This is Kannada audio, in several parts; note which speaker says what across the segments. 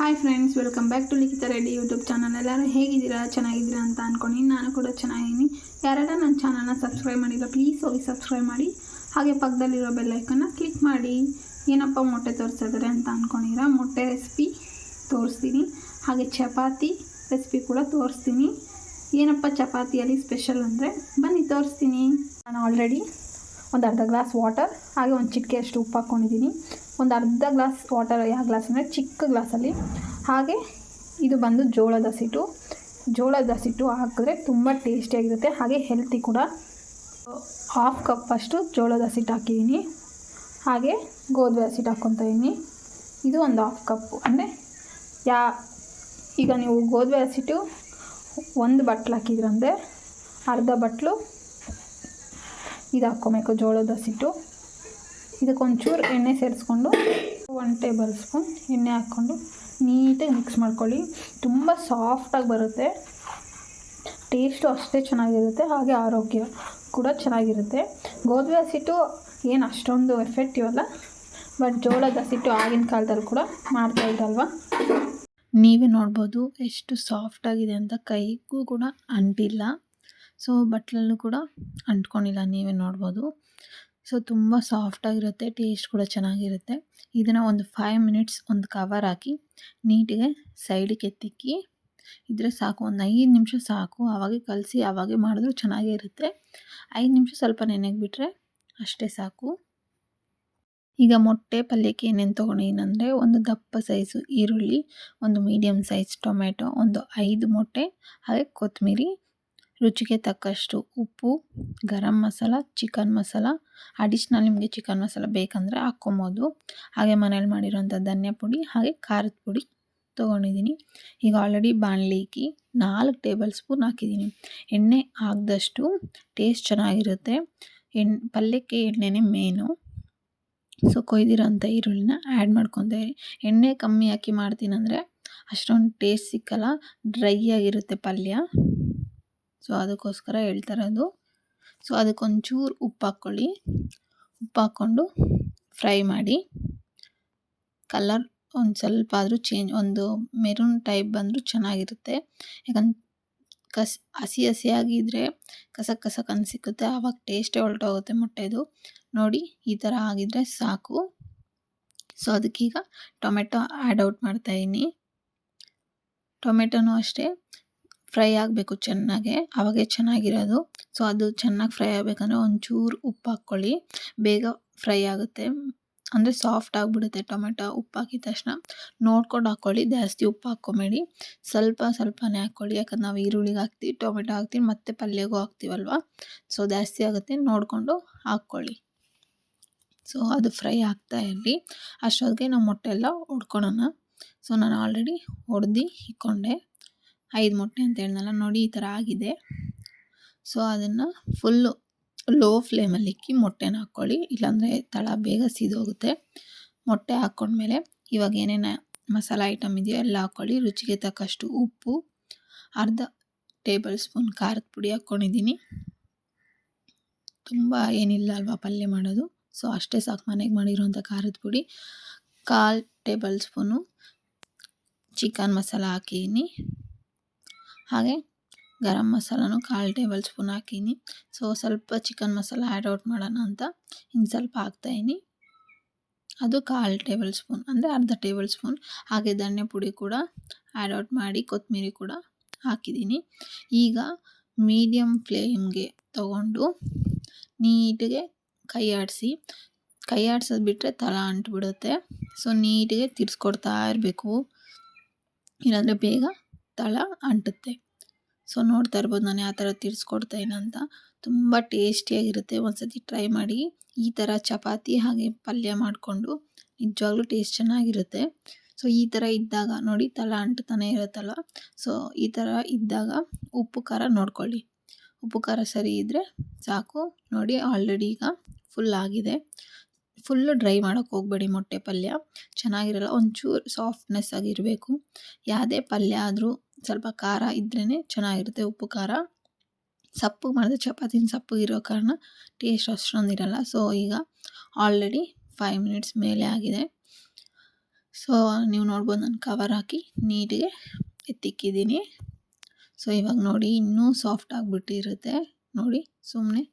Speaker 1: Hi friends welcome back to Likhita Reddy YouTube channel ಎಲ್ಲರೂ ಹೇಗಿದ್ದೀರಾ? ಚೆನ್ನಾಗಿದ್ದೀರಾ ಅಂತ ಅಂದ್ಕೊಂಡು ನಾನು ಕೂಡ ಚೆನ್ನಾಗಿದ್ದೀನಿ. ಯಾರೆಲ್ಲ ನನ್ನ ಚಾನಲ್ನ ಸಬ್ಸ್ಕ್ರೈಬ್ ಮಾಡಿಲ್ಲ ಪ್ಲೀಸ್ ಹೋಗಿ ಸಬ್ಸ್ಕ್ರೈಬ್ ಮಾಡಿ. ಹಾಗೆ ಪಕ್ಕದಲ್ಲಿರೋ ಬೆಲ್ಲೈಕನ್ನ ಕ್ಲಿಕ್ ಮಾಡಿ. ಏನಪ್ಪ ಮೊಟ್ಟೆ ತೋರಿಸಿದ್ರೆ ಅಂತ ಅಂದ್ಕೊಂಡಿರ ಮೊಟ್ಟೆ ರೆಸಿಪಿ ತೋರಿಸ್ತೀನಿ. ಹಾಗೆ ಚಪಾತಿ ರೆಸಿಪಿ ಕೂಡ ತೋರಿಸ್ತೀನಿ. ಏನಪ್ಪ ಚಪಾತಿಯಲ್ಲಿ ಸ್ಪೆಷಲ್ ಅಂದರೆ? ಬನ್ನಿ ತೋರಿಸ್ತೀನಿ. ನಾನು ಆಲ್ರೆಡಿ ಒಂದು ಅರ್ಧ ಗ್ಲಾಸ್ ವಾಟರ್ ಹಾಗೆ ಒಂದು ಚಿಟಿಕೆ ಅಷ್ಟು ಉಪ್ಪು ಹಾಕ್ಕೊಂಡಿದ್ದೀನಿ ಒಂದು ಅರ್ಧ ಗ್ಲಾಸ್ ವಾಟರ್ ಯಾವ ಗ್ಲಾಸ್ ಅಂದರೆ ಚಿಕ್ಕ ಗ್ಲಾಸಲ್ಲಿ ಹಾಗೆ ಇದು ಬಂದು ಜೋಳದ ಹಸಿಟ್ಟು ಜೋಳದ ಹಸಿಟ್ಟು ಹಾಕಿದ್ರೆ ತುಂಬ ಟೇಸ್ಟಿಯಾಗಿರುತ್ತೆ ಹಾಗೆ ಹೆಲ್ತಿ ಕೂಡ. ಹಾಫ್ ಕಪ್ ಅಷ್ಟು ಜೋಳದ ಸಿಟ್ಟು ಹಾಕಿದ್ದೀನಿ ಹಾಗೆ ಗೋಧಿ ಹಸಿಟ್ಟು ಹಾಕ್ಕೊತಾ ಇದ್ದೀನಿ ಇದು ಒಂದು ಹಾಫ್ ಕಪ್ಪು ಅಂದರೆ ಯಾ, ಈಗ ನೀವು ಗೋಧಿ ಹಸಿಟ್ಟು ಒಂದು ಬಟ್ಲು ಹಾಕಿದ್ರಂದರೆ ಅರ್ಧ ಬಟ್ಲು ಇದು ಹಾಕ್ಕೊಬೇಕು ಜೋಳದ ಹಸಿಟ್ಟು ಇದಕ್ಕೊಂಚೂರು ಎಣ್ಣೆ ಸೇರಿಸ್ಕೊಂಡು ಒನ್ ಟೇಬಲ್ ಸ್ಪೂನ್ ಎಣ್ಣೆ ಹಾಕ್ಕೊಂಡು ನೀಟಾಗಿ ಮಿಕ್ಸ್ ಮಾಡ್ಕೊಳ್ಳಿ. ತುಂಬ ಸಾಫ್ಟಾಗಿ ಬರುತ್ತೆ. ಟೇಸ್ಟು ಅಷ್ಟೇ ಚೆನ್ನಾಗಿರುತ್ತೆ. ಹಾಗೆ ಆರೋಗ್ಯ ಕೂಡ ಚೆನ್ನಾಗಿರುತ್ತೆ. ಗೋಧಿ ಹಸಿಟ್ಟು ಏನು ಅಷ್ಟೊಂದು ಎಫೆಕ್ಟಿವ್ ಅಲ್ಲ ಬಟ್ ಜೋಳದ ಹಸಿಟ್ಟು ಆಗಿನ ಕಾಲದಲ್ಲಿ ಕೂಡ ಮಾಡ್ತಾಯಿದ್ರಲ್ವ ನೀವೇ ನೋಡ್ಬೋದು ಎಷ್ಟು ಸಾಫ್ಟಾಗಿದೆ ಅಂತ ಕೈಗೂ ಕೂಡ ಅಂಟಿಲ್ಲ. ಸೊ ಬಟ್ಲಲ್ಲೂ ಕೂಡ ಅಂಟ್ಕೊಂಡಿಲ್ಲ. ನೀವೇ ನೋಡ್ಬೋದು. ಸೊ ತುಂಬ ಸಾಫ್ಟಾಗಿರುತ್ತೆ ಟೇಸ್ಟ್ ಕೂಡ ಚೆನ್ನಾಗಿರುತ್ತೆ. ಇದನ್ನು ಒಂದು ಫೈವ್ ಮಿನಿಟ್ಸ್ ಒಂದು ಕವರ್ ಹಾಕಿ, ನೀಟಿಗೆ ಸೈಡಿಗೆ ಎತ್ತಿಕ್ಕಿ ಇದ್ರೆ ಸಾಕು. ಒಂದು ಐದು ನಿಮಿಷ ಸಾಕು. ಆವಾಗೆ ಕಲಸಿ ಆವಾಗೆ ಮಾಡಿದ್ರು ಚೆನ್ನಾಗೇ ಇರುತ್ತೆ. ಐದು ನಿಮಿಷ ಸ್ವಲ್ಪ ನೆನೆಗೆ ಬಿಟ್ಟರೆ ಅಷ್ಟೇ ಸಾಕು. ಈಗ ಮೊಟ್ಟೆ ಪಲ್ಯಕ್ಕೆ ಏನೇನು ತೊಗೊಂಡಿನಂದರೆ ಒಂದು ದಪ್ಪ ಸೈಜು ಈರುಳ್ಳಿ, ಒಂದು ಮೀಡಿಯಮ್ ಸೈಜ್ ಟೊಮೆಟೊ ಒಂದು ಐದು ಮೊಟ್ಟೆ, ಹಾಗೆ ಕೊತ್ತಂಬರಿ ರುಚಿಗೆ ತಕ್ಕಷ್ಟು ಉಪ್ಪು, ಗರಂ ಮಸಾಲ, ಚಿಕನ್ ಮಸಾಲ. ಅಡಿಷ್ನಲ್ ನಿಮಗೆ ಚಿಕನ್ ಮಸಾಲ ಬೇಕಂದರೆ ಹಾಕ್ಕೊಬೋದು. ಹಾಗೆ ಮನೇಲಿ ಮಾಡಿರೋಂಥ ಧನ್ಯ ಪುಡಿ ಹಾಗೆ ಖಾರದ ಪುಡಿ ತೊಗೊಂಡಿದ್ದೀನಿ. ಈಗ ಆಲ್ರೆಡಿ ಬಾಣಲಿಗೆ ನಾಲ್ಕು ಟೇಬಲ್ ಸ್ಪೂನ್ ಹಾಕಿದ್ದೀನಿ. ಎಣ್ಣೆ ಹಾಕ್ದಷ್ಟು ಟೇಸ್ಟ್ ಚೆನ್ನಾಗಿರುತ್ತೆ. ಎಣ್ಣೆ ಪಲ್ಯಕ್ಕೆ ಎಣ್ಣೆನೇ ಮೇನು ಸೊ ಕೊಯ್ದಿರೋಂಥ ಈರುಳ್ಳಿನ ಆ್ಯಡ್ ಮಾಡ್ಕೊತಾ ಎಣ್ಣೆ ಕಮ್ಮಿ ಹಾಕಿ ಮಾಡ್ತೀನಂದರೆ ಅಷ್ಟೊಂದು ಟೇಸ್ಟ್ ಸಿಕ್ಕಲ್ಲ. ಡ್ರೈ ಆಗಿರುತ್ತೆ ಪಲ್ಯ. ಸೊ ಅದಕ್ಕೋಸ್ಕರ ಹೇಳ್ತಾ ಇರೋದು. ಸೊ ಅದಕ್ಕೊಂಚೂರು ಉಪ್ಪು ಹಾಕ್ಕೊಳ್ಳಿ. ಉಪ್ಪು ಹಾಕ್ಕೊಂಡು ಫ್ರೈ ಮಾಡಿ. ಕಲರ್ ಒಂದು ಸ್ವಲ್ಪ ಆದರೂ ಚೇಂಜ್, ಒಂದು ಮೆರೂನ್ ಟೈಪ್ ಬಂದರೂ ಚೆನ್ನಾಗಿರುತ್ತೆ. ಯಾಕಂದ್ರೆ ಕಸ್, ಹಸಿ ಹಸಿಯಾಗಿದ್ದರೆ ಕಸಕ್ ಕಸ ಸಿಕ್ಕುತ್ತೆ. ಆವಾಗ ಟೇಸ್ಟೇ ಹೊರಟೋಗುತ್ತೆ ಮೊಟ್ಟೆದು. ನೋಡಿ, ಈ ಥರ ಆಗಿದ್ದರೆ ಸಾಕು. ಸೊ ಅದಕ್ಕೀಗ ಟೊಮೆಟೊ ಆ್ಯಡ್ ಔಟ್ ಮಾಡ್ತಾಯಿದ್ದೀನಿ ಟೊಮೆಟೊನೂ ಅಷ್ಟೇ. ಫ್ರೈ ಆಗಬೇಕು ಚೆನ್ನಾಗೆ. ಅವಾಗೆ ಚೆನ್ನಾಗಿರೋದು. ಸೊ ಅದು ಚೆನ್ನಾಗಿ ಫ್ರೈ ಆಗಬೇಕಂದ್ರೆ ಒಂಚೂರು ಉಪ್ಪು ಹಾಕ್ಕೊಳ್ಳಿ. ಬೇಗ ಫ್ರೈ ಆಗುತ್ತೆ. ಅಂದರೆ ಸಾಫ್ಟ್ ಆಗಿಬಿಡುತ್ತೆ ಟೊಮೆಟೊ ಉಪ್ಪು ಹಾಕಿದ ತಕ್ಷಣ. ನೋಡ್ಕೊಂಡು ಹಾಕ್ಕೊಳ್ಳಿ. ಜಾಸ್ತಿ ಉಪ್ಪು ಹಾಕ್ಕೊಬೇಡಿ. ಸ್ವಲ್ಪ ಸ್ವಲ್ಪನೇ ಹಾಕ್ಕೊಳ್ಳಿ. ಯಾಕಂದ್ರೆ ನಾವು ಈರುಳ್ಳಿಗೆ ಹಾಕ್ತೀವಿ, ಟೊಮೆಟೊ ಹಾಕ್ತೀವಿ, ಮತ್ತು ಪಲ್ಯಗೂ ಹಾಕ್ತೀವಲ್ವ? ಸೊ ಜಾಸ್ತಿ ಆಗುತ್ತೆ. ನೋಡಿಕೊಂಡು ಹಾಕ್ಕೊಳ್ಳಿ. ಸೊ ಅದು ಫ್ರೈ ಆಗ್ತಾ ಇರಲಿ. ಅಷ್ಟೊತ್ತಿಗೆ ನಾವು ಮೊಟ್ಟೆ ಎಲ್ಲ ಹೊಡ್ಕೊಳೋಣ ಸೊ ನಾನು ಆಲ್ರೆಡಿ ಹೊಡೆದು ಇಕ್ಕೊಂಡೆ. ಐದು ಮೊಟ್ಟೆ ಅಂತ ಹೇಳಿದ್ನಲ್ಲ ನೋಡಿ ಈ ಥರ ಆಗಿದೆ. ಸೊ ಅದನ್ನು ಫುಲ್ಲು ಲೋ ಫ್ಲೇಮಲ್ಲಿ ಇಕ್ಕಿ ಮೊಟ್ಟೆನ ಹಾಕ್ಕೊಳ್ಳಿ. ಇಲ್ಲಾಂದರೆ ತಳ ಬೇಗ ಸೀದೋಗುತ್ತೆ. ಮೊಟ್ಟೆ ಹಾಕ್ಕೊಂಡ್ಮೇಲೆ ಇವಾಗ ಏನೇನು ಮಸಾಲ ಐಟಮ್ ಇದೆಯೋ ಎಲ್ಲ ಹಾಕ್ಕೊಳ್ಳಿ. ರುಚಿಗೆ ತಕ್ಕಷ್ಟು ಉಪ್ಪು, ಅರ್ಧ ಟೇಬಲ್ ಸ್ಪೂನ್ ಖಾರದ ಪುಡಿ ಹಾಕ್ಕೊಂಡಿದ್ದೀನಿ. ತುಂಬ ಏನಿಲ್ಲ ಅಲ್ವಾ ಪಲ್ಯ ಮಾಡೋದು. ಸೊ ಅಷ್ಟೇ ಸಾಕು ಮನೆಗೆ ಮಾಡಿರೋಂಥ ಖಾರದ ಪುಡಿ. ಕಾಲು ಟೇಬಲ್ ಸ್ಪೂನು ಚಿಕನ್ ಮಸಾಲ ಹಾಕಿದ್ದೀನಿ. ಹಾಗೆ ಗರಂ ಮಸಾಲನೂ ಕಾಲು ಟೇಬಲ್ ಸ್ಪೂನ್ ಹಾಕೀನಿ. ಸೊ ಸ್ವಲ್ಪ ಚಿಕನ್ ಮಸಾಲ ಆ್ಯಡ್ ಔಟ್ ಮಾಡೋಣ ಅಂತ ಇನ್ನು ಸ್ವಲ್ಪ ಹಾಕ್ತಾಯಿನಿ. ಅದು ಕಾಲು ಟೇಬಲ್ ಸ್ಪೂನ್ ಅಂದರೆ ಅರ್ಧ ಟೇಬಲ್ ಸ್ಪೂನ್. ಹಾಗೆ ಧನ್ಯ ಪುಡಿ ಕೂಡ ಆ್ಯಡ್ ಔಟ್ ಮಾಡಿ ಕೊತ್ತಂಬರಿ ಕೂಡ ಹಾಕಿದ್ದೀನಿ ಈಗ ಮೀಡಿಯಮ್ ಫ್ಲೇಮ್ಗೆ ತಗೊಂಡು ನೀಟಿಗೆ ಕೈ ಆಡಿಸಿ. ಕೈ ಆಡ್ಸೋದು ಬಿಟ್ಟರೆ ತಲ ಅಂಟ್ಬಿಡುತ್ತೆ. ಸೊ ನೀಟಿಗೆ ತಿರ್ಸ್ಕೊಡ್ತಾ ಇರಬೇಕು. ಇಲ್ಲಾಂದರೆ ಬೇಗ ತಳ ಅಂಟುತ್ತೆ. ಸೊ ನೋಡ್ತಾ ಇರ್ಬೋದು ನಾನು ಯಾವ ಥರ ತಿರ್ಸ್ಕೊಡ್ತೇನೆ ಅಂತ. ತುಂಬ ಟೇಸ್ಟಿಯಾಗಿರುತ್ತೆ. ಒಂದ್ಸತಿ ಟ್ರೈ ಮಾಡಿ. ಈ ಥರ ಚಪಾತಿ ಹಾಗೆ ಪಲ್ಯ ಮಾಡಿಕೊಂಡು ನಿಜವಾಗ್ಲೂ ಟೇಸ್ಟ್ ಚೆನ್ನಾಗಿರುತ್ತೆ. ಸೊ ಈ ಥರ ಇದ್ದಾಗ ನೋಡಿ ತಲ ಅಂಟ್ತಾನೆ ಇರುತ್ತಲ್ಲ ಸೊ ಈ ಥರ ಇದ್ದಾಗ ಉಪ್ಪು ಖಾರ ನೋಡ್ಕೊಳ್ಳಿ. ಉಪ್ಪು ಖಾರ ಸರಿ ಇದ್ದರೆ ಸಾಕು. ನೋಡಿ ಆಲ್ರೆಡಿ ಈಗ ಫುಲ್ ಆಗಿದೆ. ಫುಲ್ಲು ಡ್ರೈ ಮಾಡೋಕ್ಕೆ ಹೋಗಬೇಡಿ ಮೊಟ್ಟೆ ಪಲ್ಯ. ಚೆನ್ನಾಗಿರಲ್ಲ. ಒಂಚೂರು ಸಾಫ್ಟ್ನೆಸ್ ಆಗಿರಬೇಕು. ಯಾವುದೇ ಪಲ್ಯ ಆದರೂ ಸ್ವಲ್ಪ ಖಾರ ಇದ್ರೇ ಚೆನ್ನಾಗಿರುತ್ತೆ ಉಪ್ಪು, ಖಾರ. ಸಪ್ಪು ಮಾಡಿದ್ರೆ ಚಪಾತಿನ ಸಪ್ಪು ಇರೋ ಕಾರಣ ಟೇಸ್ಟ್ ಅಷ್ಟೊಂದು ಇರಲ್ಲ. ಸೊ ಈಗ ಆಲ್ರೆಡಿ ಫೈವ್ ಮಿನಿಟ್ಸ್ ಮೇಲೆ ಆಗಿದೆ.
Speaker 2: ಸೊ ನೀವು ನೋಡ್ಬೋದು ನಾನು ಕವರ್ ಹಾಕಿ ನೀಟಿಗೆ ಎತ್ತಿಕ್ಕಿದ್ದೀನಿ. ಸೊ ಇವಾಗ ನೋಡಿ ಇನ್ನೂ ಸಾಫ್ಟ್ ಆಗಿಬಿಟ್ಟಿರುತ್ತೆ. ನೋಡಿ ಸುಮ್ಮನೆ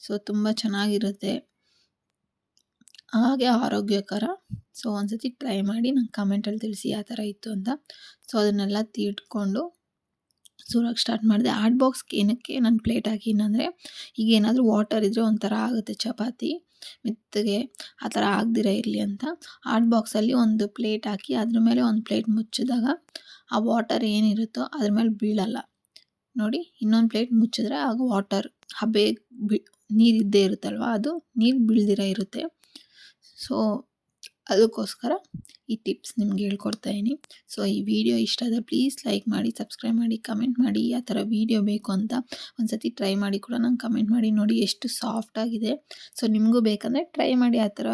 Speaker 2: ಸೊ ತುಂಬ ಚೆನ್ನಾಗಿರುತ್ತೆ. ಹಾಗೆ ಆರೋಗ್ಯಕರ. ಸೊ ಒಂದ್ಸತಿ ಟ್ರೈ ಮಾಡಿ ನಂಗೆ ಕಮೆಂಟಲ್ಲಿ ತಿಳಿಸಿ ಯಾವ ಥರ ಇತ್ತು ಅಂತ. ಸೊ ಅದನ್ನೆಲ್ಲ ತೀಟ್ಕೊಂಡು ಸುರಕ್ಕೆ ಸ್ಟಾರ್ಟ್ ಮಾಡಿದೆ. ಆರ್ಟ್ ಬಾಕ್ಸ್ಗೆ ಏನಕ್ಕೆ ನಾನು ಪ್ಲೇಟ್ ಹಾಕಿನಂದರೆ ಈಗ ಏನಾದರೂ ವಾಟರ್ ಇದ್ದರೆ ಒಂಥರ ಆಗುತ್ತೆ ಚಪಾತಿ, ಮೆತ್ತಗೆ ಆ ಥರ ಆಗದಿರ ಇರಲಿ ಅಂತ. ಆರ್ಟ್ ಬಾಕ್ಸಲ್ಲಿ ಒಂದು ಪ್ಲೇಟ್ ಹಾಕಿ ಅದ್ರ ಮೇಲೆ ಒಂದು ಪ್ಲೇಟ್ ಮುಚ್ಚಿದಾಗ ಆ ವಾಟರ್ ಏನಿರುತ್ತೋ ಅದ್ರ ಮೇಲೆ ಬೀಳಲ್ಲ. ನೋಡಿ, ಇನ್ನೊಂದು ಪ್ಲೇಟ್ ಮುಚ್ಚಿದ್ರೆ ಆಗ ವಾಟರ್ ಹಬೆ ಬಿ ನೀರು ಇದ್ದೇ ಇರುತ್ತಲ್ವ? ಅದು ನೀರು ಬೀಳ್ದಿರ ಇರುತ್ತೆ. ಸೊ ಅದಕ್ಕೋಸ್ಕರ ಈ ಟಿಪ್ಸ್ ನಿಮ್ಗೆ ಹೇಳ್ಕೊಡ್ತಾ ಇದ್ದೀನಿ. ಸೊ ಈ ವಿಡಿಯೋ ಇಷ್ಟ ಆದರೆ ಪ್ಲೀಸ್ ಲೈಕ್ ಮಾಡಿ ಸಬ್ಸ್ಕ್ರೈಬ್ ಮಾಡಿ ಕಮೆಂಟ್ ಮಾಡಿ, ಆ ಥರ ವೀಡಿಯೋ ಬೇಕು ಅಂತ ಒಂದು ಸತಿ ಟ್ರೈ ಮಾಡಿ ಕೂಡ ನಂಗೆ ಕಮೆಂಟ್ ಮಾಡಿ ನೋಡಿ ಎಷ್ಟು ಸಾಫ್ಟಾಗಿದೆ ಸೊ ನಿಮಗೂ ಬೇಕಂದರೆ ಟ್ರೈ ಮಾಡಿ ಆ ಥರ.